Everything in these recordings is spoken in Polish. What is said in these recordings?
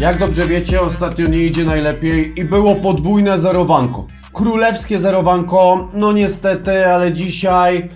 Jak dobrze wiecie, ostatnio nie idzie najlepiej i było podwójne zerowanko. Królewskie zerowanko, no niestety, ale dzisiaj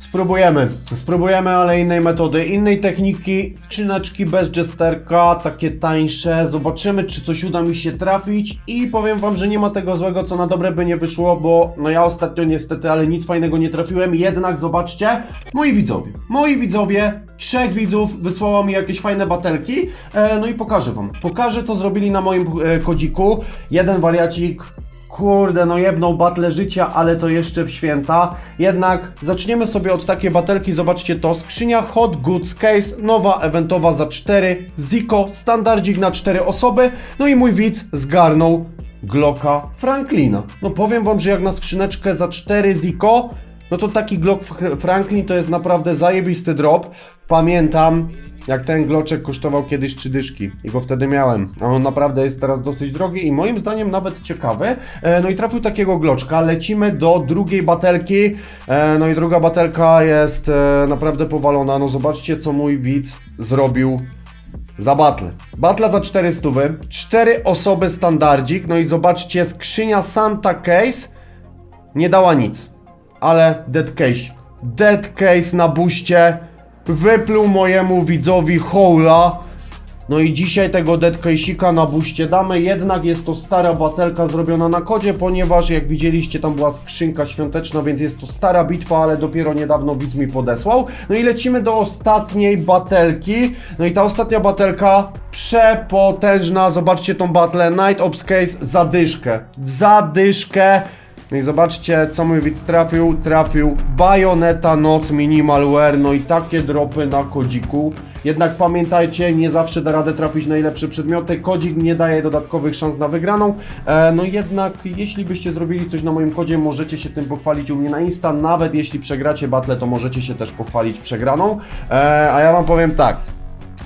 spróbujemy. Spróbujemy, ale innej metody, innej techniki, skrzyneczki bez jesterka, takie tańsze. Zobaczymy, czy coś uda mi się trafić i powiem wam, że nie ma tego złego, co na dobre by nie wyszło, bo no ja ostatnio niestety, ale nic fajnego nie trafiłem. Jednak zobaczcie, moi widzowie, moi widzowie, trzech widzów wysłało mi jakieś fajne batelki, e, no i pokażę wam. Pokażę, co zrobili na moim e, kodziku. Jeden wariacik Kurde, no jebną batle życia, ale to jeszcze w święta. Jednak zaczniemy sobie od takiej batelki, zobaczcie to. Skrzynia Hot Goods Case, nowa, eventowa za 4. Ziko, standardzik na 4 osoby. No i mój widz zgarnął Glocka Franklina. No powiem wam, że jak na skrzyneczkę za 4 Ziko, no to taki Glock Fr- Franklin to jest naprawdę zajebisty drop. Pamiętam, jak ten gloczek kosztował kiedyś trzy dyszki i go wtedy miałem. A on naprawdę jest teraz dosyć drogi i moim zdaniem nawet ciekawy. E, no i trafił takiego gloczka. Lecimy do drugiej batelki. E, no i druga batelka jest e, naprawdę powalona. No zobaczcie, co mój widz zrobił za battle. Batla za 400. Cztery osoby standardzik. No i zobaczcie, skrzynia Santa Case nie dała nic. Ale dead case. Dead case na buście wypluł mojemu widzowi hola. No i dzisiaj tego dead case'ika na buście damy, jednak jest to stara batelka zrobiona na kodzie, ponieważ jak widzieliście tam była skrzynka świąteczna, więc jest to stara bitwa, ale dopiero niedawno widz mi podesłał. No i lecimy do ostatniej batelki. No i ta ostatnia batelka przepotężna, zobaczcie tą batlę, Night Ops Case, zadyszkę. Zadyszkę. No i zobaczcie, co mój widz trafił. Trafił Bajoneta Noc Minimalware, no i takie dropy na kodziku. Jednak pamiętajcie, nie zawsze da radę trafić najlepsze przedmioty. Kodzik nie daje dodatkowych szans na wygraną. E, no jednak, jeśli byście zrobili coś na moim kodzie, możecie się tym pochwalić u mnie na Insta. Nawet jeśli przegracie battle, to możecie się też pochwalić przegraną. E, a ja wam powiem tak.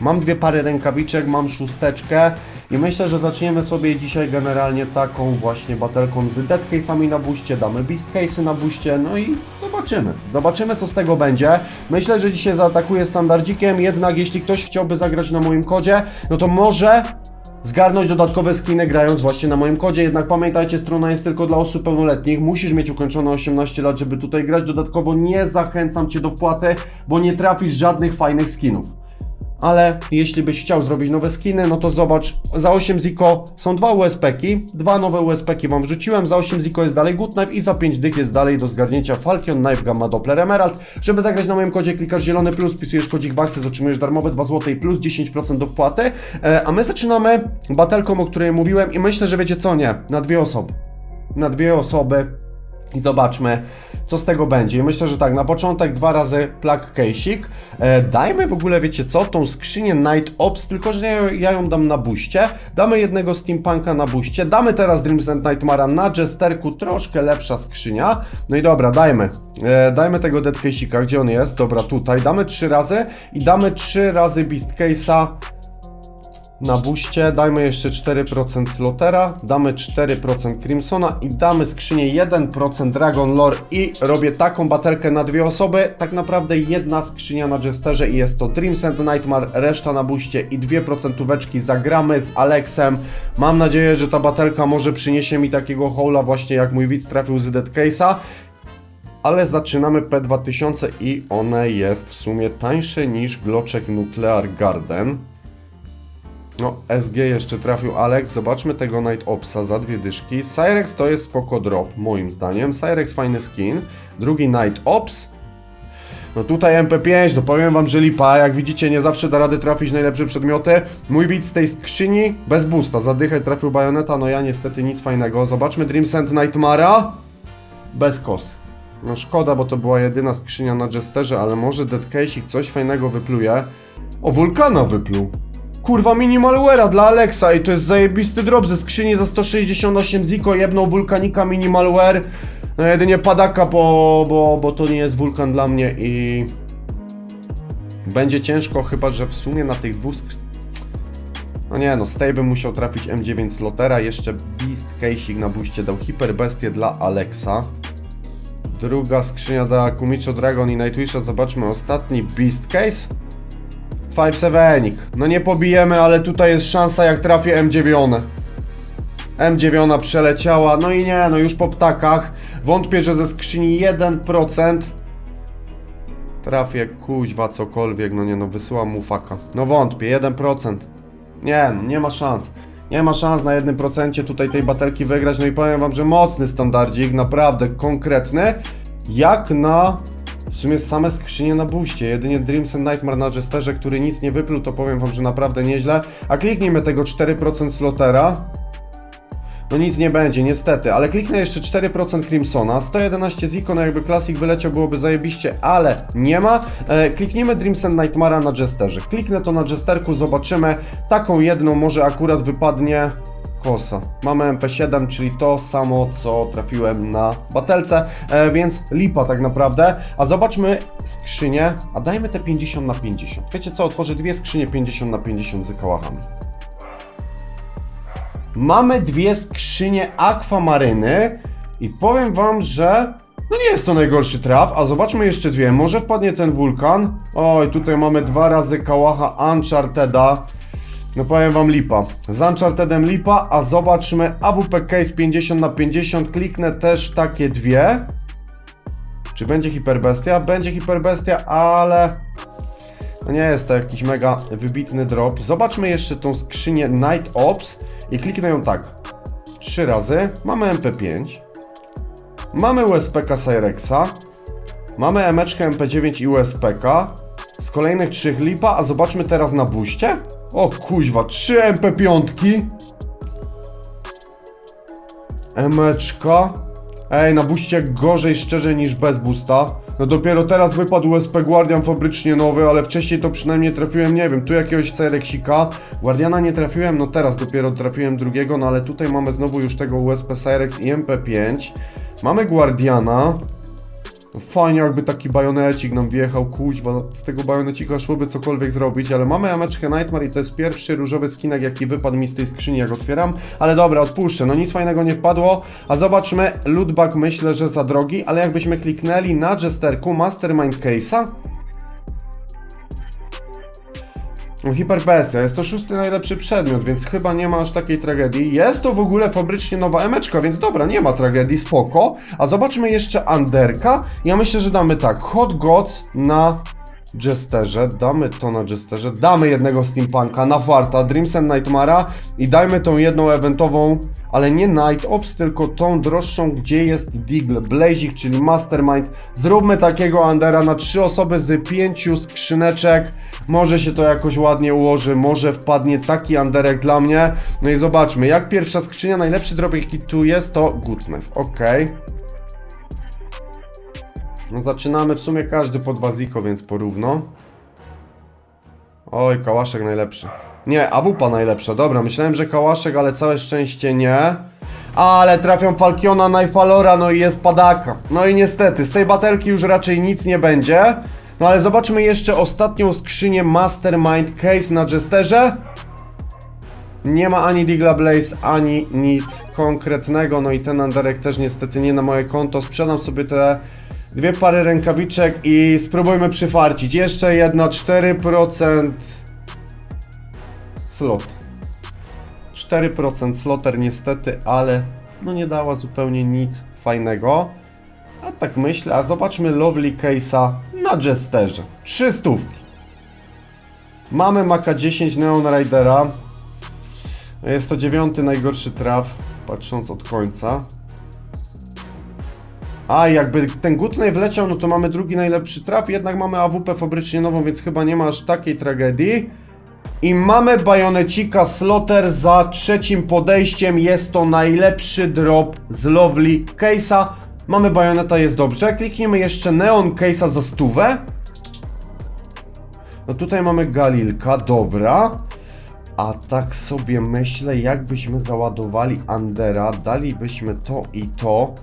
Mam dwie pary rękawiczek, mam szósteczkę i myślę, że zaczniemy sobie dzisiaj generalnie taką właśnie batelką z dead case'ami na buście, damy beast case'y na buście, no i zobaczymy. Zobaczymy co z tego będzie. Myślę, że dzisiaj zaatakuję standardzikiem, jednak jeśli ktoś chciałby zagrać na moim kodzie, no to może zgarnąć dodatkowe skiny grając właśnie na moim kodzie. Jednak pamiętajcie, strona jest tylko dla osób pełnoletnich. Musisz mieć ukończone 18 lat, żeby tutaj grać. Dodatkowo nie zachęcam Cię do wpłaty, bo nie trafisz żadnych fajnych skinów. Ale jeśli byś chciał zrobić nowe skiny, no to zobacz, za 8 ziko są dwa USP-ki, dwa nowe USP-ki Wam wrzuciłem, za 8 ziko jest dalej Good Knife i za 5 dych jest dalej do zgarnięcia Falcon Knife Gamma Doppler Emerald. Żeby zagrać na moim kodzie klikasz zielony plus, wpisujesz kodzik Waxes, otrzymujesz darmowe 2 zł i plus 10% do wpłaty. E, a my zaczynamy batelką, o której mówiłem i myślę, że wiecie co, nie, na dwie osoby. Na dwie osoby i zobaczmy, co z tego będzie. I myślę, że tak, na początek dwa razy plug case'ik. E, dajmy w ogóle, wiecie co, tą skrzynię Night Ops, tylko że ja, ja ją dam na buście. Damy jednego Steampunka na buście. Damy teraz Dreams and Nightmara na Jesterku, troszkę lepsza skrzynia. No i dobra, dajmy. E, dajmy tego Dead Case'ika, gdzie on jest? Dobra, tutaj. Damy trzy razy i damy trzy razy Beast Case'a na buście, dajmy jeszcze 4% Slotera, damy 4% Crimsona i damy skrzynię 1% Dragon Lore i robię taką baterkę na dwie osoby, tak naprawdę jedna skrzynia na Jesterze i jest to Dreams and Nightmare, reszta na buście i 2% zagramy z Alexem. Mam nadzieję, że ta baterka może przyniesie mi takiego hola właśnie jak mój widz trafił z Dead Case'a. Ale zaczynamy P2000 i one jest w sumie tańsze niż Gloczek Nuclear Garden. No, SG jeszcze trafił Alex. Zobaczmy tego Night Opsa za dwie dyszki. Cyrex to jest spoko drop, moim zdaniem. Cyrex fajny skin. Drugi Night Ops. No tutaj MP5, to powiem wam, że lipa. Jak widzicie, nie zawsze da rady trafić najlepsze przedmioty. Mój widz z tej skrzyni bez boosta. Zadychaj trafił bajoneta, no ja niestety nic fajnego. Zobaczmy Dreams and Nightmara. Bez kosy. No szkoda, bo to była jedyna skrzynia na Jesterze, ale może Dead Case coś fajnego wypluje. O, Wulkana wypluł. Kurwa Minimalware'a dla Alexa i to jest zajebisty drop ze skrzyni za 168 ziko, jedną wulkanika Minimalware. No jedynie padaka, bo, bo, bo to nie jest wulkan dla mnie i... Będzie ciężko, chyba że w sumie na tych dwóch. No nie no, Stay bym musiał trafić M9 Slotera, jeszcze Beast Case'ik na buście dał Hyperbestię dla Alexa. Druga skrzynia dla Kumicho Dragon i Nightwisha, zobaczmy ostatni Beast Case. 5-7. No nie pobijemy, ale tutaj jest szansa jak trafię M9. M9 przeleciała, no i nie, no już po ptakach. Wątpię, że ze skrzyni 1% trafię kuźwa cokolwiek, no nie no, wysyłam mu faka. No wątpię, 1%. Nie, no, nie ma szans. Nie ma szans na 1% tutaj tej baterki wygrać, no i powiem wam, że mocny standardzik, naprawdę konkretny, jak na w sumie same skrzynie na buście, jedynie Dreams and Nightmare na Jesterze, który nic nie wypluł, to powiem wam, że naprawdę nieźle. A kliknijmy tego 4% slotera. No nic nie będzie, niestety, ale kliknę jeszcze 4% Crimsona, 111 z Icon, jakby Classic wyleciał, byłoby zajebiście, ale nie ma. E, kliknijmy Dreams and Nightmare'a na Jesterze. Kliknę to na Jesterku, zobaczymy. Taką jedną może akurat wypadnie kosa. Mamy MP7, czyli to samo, co trafiłem na batelce, e, więc lipa tak naprawdę. A zobaczmy skrzynię, a dajmy te 50 na 50. Wiecie co, otworzę dwie skrzynie 50 na 50 z kałachami. Mamy dwie skrzynie akwamaryny i powiem wam, że no nie jest to najgorszy traf, a zobaczmy jeszcze dwie. Może wpadnie ten wulkan. Oj, tutaj mamy dwa razy kałacha Uncharteda. No powiem wam lipa. Z Unchartedem lipa, a zobaczmy AWP Case 50 na 50. Kliknę też takie dwie. Czy będzie hiperbestia? Będzie hiperbestia, ale no nie jest to jakiś mega wybitny drop. Zobaczmy jeszcze tą skrzynię Night Ops i kliknę ją tak. Trzy razy. Mamy MP5. Mamy USPK Cyrexa. Mamy emeczkę MP9 i USPK. Z kolejnych trzech lipa, a zobaczmy teraz na buście. O kuźwa, trzy MP5. Emeczka. Ej, na buście gorzej szczerze niż bez boosta. No dopiero teraz wypadł USP Guardian fabrycznie nowy, ale wcześniej to przynajmniej trafiłem, nie wiem, tu jakiegoś Cyreksika. Guardiana nie trafiłem, no teraz dopiero trafiłem drugiego, no ale tutaj mamy znowu już tego USP Cyrex i MP5. Mamy Guardiana. No Fajnie jakby taki bajonecik nam wjechał, kuźwa, z tego bajonecika szłoby cokolwiek zrobić, ale mamy Ameczkę Nightmare i to jest pierwszy różowy skinek, jaki wypadł mi z tej skrzyni, jak otwieram, ale dobra, odpuszczę, no nic fajnego nie wpadło, a zobaczmy, lootbag myślę, że za drogi, ale jakbyśmy kliknęli na Jesterku Mastermind Case'a, no, Hiperbestia, jest to szósty najlepszy przedmiot, więc chyba nie ma aż takiej tragedii. Jest to w ogóle fabrycznie nowa emeczka, więc dobra, nie ma tragedii, spoko. A zobaczmy jeszcze Anderka. Ja myślę, że damy tak, Hot Gods na Jesterze, damy to na Jesterze, damy jednego Steampunka na farta, Dreams and Nightmara i dajmy tą jedną eventową, ale nie Night Ops, tylko tą droższą, gdzie jest Deagle, Blazik, czyli Mastermind. Zróbmy takiego Andera na trzy osoby z pięciu skrzyneczek. Może się to jakoś ładnie ułoży, może wpadnie taki Anderek dla mnie. No i zobaczmy, jak pierwsza skrzynia, najlepszy drop jaki tu jest to Good Knife, okej. No zaczynamy w sumie każdy pod waziko, więc porówno. Oj, kałaszek najlepszy. Nie, awupa najlepsza. Dobra, myślałem, że kałaszek, ale całe szczęście nie. Ale trafią Falkiona, Najfalora, no i jest padaka. No i niestety, z tej batelki już raczej nic nie będzie. No ale zobaczmy jeszcze ostatnią skrzynię Mastermind Case na Jesterze. Nie ma ani Digla Blaze, ani nic konkretnego. No i ten Anderek też niestety nie na moje konto. Sprzedam sobie te dwie pary rękawiczek i spróbujmy przyfarcić. Jeszcze jedna, 4% slot. 4% sloter niestety, ale no nie dała zupełnie nic fajnego. A tak myślę, a zobaczmy Lovely Case'a na Jesterze. Trzy stówki. Mamy Maka 10 Neon Ridera. Jest to dziewiąty najgorszy traf, patrząc od końca. A, jakby ten Gutnej wleciał, no to mamy drugi najlepszy traf, jednak mamy AWP fabrycznie nową, więc chyba nie ma aż takiej tragedii. I mamy bajonecika Slotter za trzecim podejściem, jest to najlepszy drop z Lovely Case'a. Mamy bajoneta, jest dobrze. Kliknijmy jeszcze Neon Case'a za stówę. No tutaj mamy Galilka, dobra. A tak sobie myślę, jakbyśmy załadowali Andera, dalibyśmy to i to.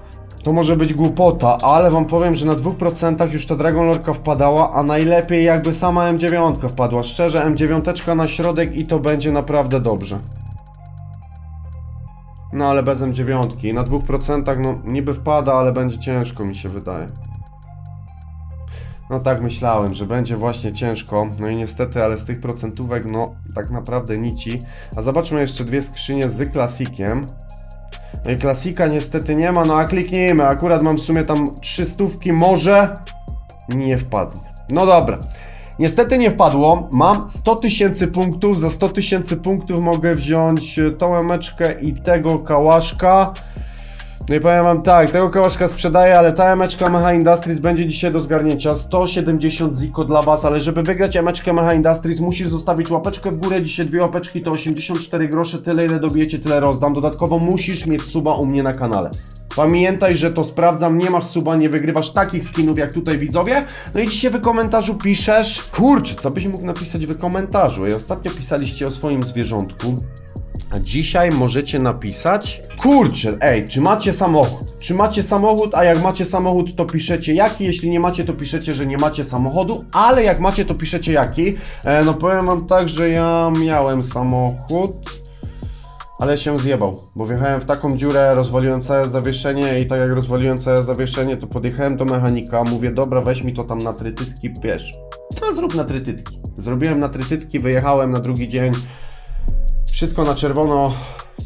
To może być głupota, ale wam powiem, że na 2% już ta Dragon Lorka wpadała, a najlepiej jakby sama M9 wpadła. Szczerze, M9 na środek i to będzie naprawdę dobrze. No ale bez M9 i na 2% no niby wpada, ale będzie ciężko mi się wydaje. No tak myślałem, że będzie właśnie ciężko. No i niestety, ale z tych procentówek, no tak naprawdę nici. A zobaczmy jeszcze dwie skrzynie z klasikiem. No i klasika niestety nie ma, no a kliknijmy. Akurat mam w sumie tam trzy stówki, może nie wpadnie. No dobra. Niestety nie wpadło. Mam 100 tysięcy punktów. Za 100 tysięcy punktów mogę wziąć e, tą emeczkę i tego kałaszka. No i powiem wam tak, tego kałaszka sprzedaję, ale ta emeczka Mecha Industries będzie dzisiaj do zgarnięcia. 170 ziko dla was, ale żeby wygrać emeczkę Mecha Industries musisz zostawić łapeczkę w górę. Dzisiaj dwie łapeczki to 84 grosze, tyle ile dobijecie, tyle rozdam. Dodatkowo musisz mieć suba u mnie na kanale. Pamiętaj, że to sprawdzam, nie masz suba, nie wygrywasz takich skinów jak tutaj widzowie. No i dzisiaj w komentarzu piszesz, kurczę, co byś mógł napisać w komentarzu? I ostatnio pisaliście o swoim zwierzątku. A dzisiaj możecie napisać, kurczę, ej, czy macie samochód? Czy macie samochód, a jak macie samochód, to piszecie jaki, jeśli nie macie, to piszecie, że nie macie samochodu, ale jak macie, to piszecie jaki. E, no powiem wam tak, że ja miałem samochód, ale się zjebał, bo wjechałem w taką dziurę, rozwaliłem całe zawieszenie i tak jak rozwaliłem całe zawieszenie, to podjechałem do mechanika, mówię, dobra, weź mi to tam na trytytki, wiesz, no zrób na trytytki. Zrobiłem na trytytki, wyjechałem na drugi dzień, wszystko na czerwono,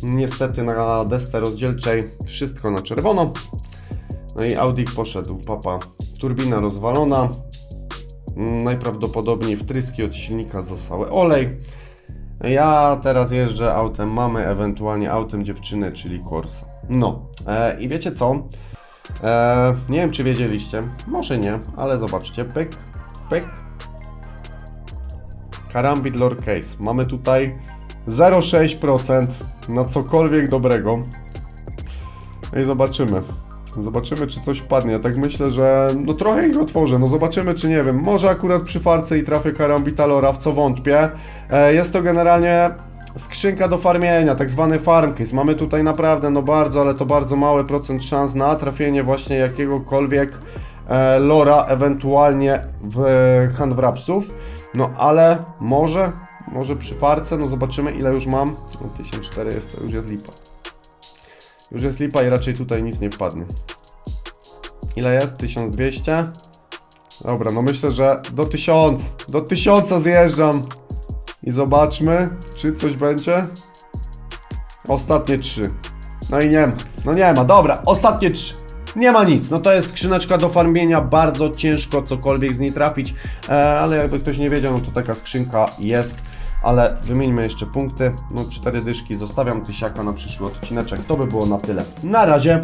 niestety na desce rozdzielczej, wszystko na czerwono. No i Audi poszedł, papa. Turbina rozwalona, najprawdopodobniej wtryski od silnika zasały olej. Ja teraz jeżdżę autem mamy, ewentualnie autem dziewczyny, czyli Corsa. No, e, i wiecie co? E, nie wiem, czy wiedzieliście, może nie, ale zobaczcie, pyk, pyk. Karambit Lord Case. Mamy tutaj 0,6% na cokolwiek dobrego. No i zobaczymy. Zobaczymy, czy coś wpadnie. Ja tak myślę, że no trochę ich otworzę. No zobaczymy, czy nie wiem. Może akurat przy farce i trafię Karambita Lora, w co wątpię. E, jest to generalnie skrzynka do farmienia, tak zwany farm case. Mamy tutaj naprawdę, no bardzo, ale to bardzo mały procent szans na trafienie właśnie jakiegokolwiek e, lora, ewentualnie w handwrapsów. No ale może, może przy farce, no zobaczymy ile już mam. No 1004 jest, to już jest lipa. Już jest lipa i raczej tutaj nic nie wpadnie. Ile jest? 1200? Dobra, no myślę, że do 1000, do 1000 zjeżdżam. I zobaczmy, czy coś będzie. Ostatnie 3. No i nie ma. No nie ma, dobra, ostatnie 3. Nie ma nic, no to jest skrzyneczka do farmienia, bardzo ciężko cokolwiek z niej trafić, e, ale jakby ktoś nie wiedział, no to taka skrzynka jest. Ale wymieńmy jeszcze punkty, no cztery dyszki, zostawiam tysiaka na przyszły odcineczek, to by było na tyle. Na razie!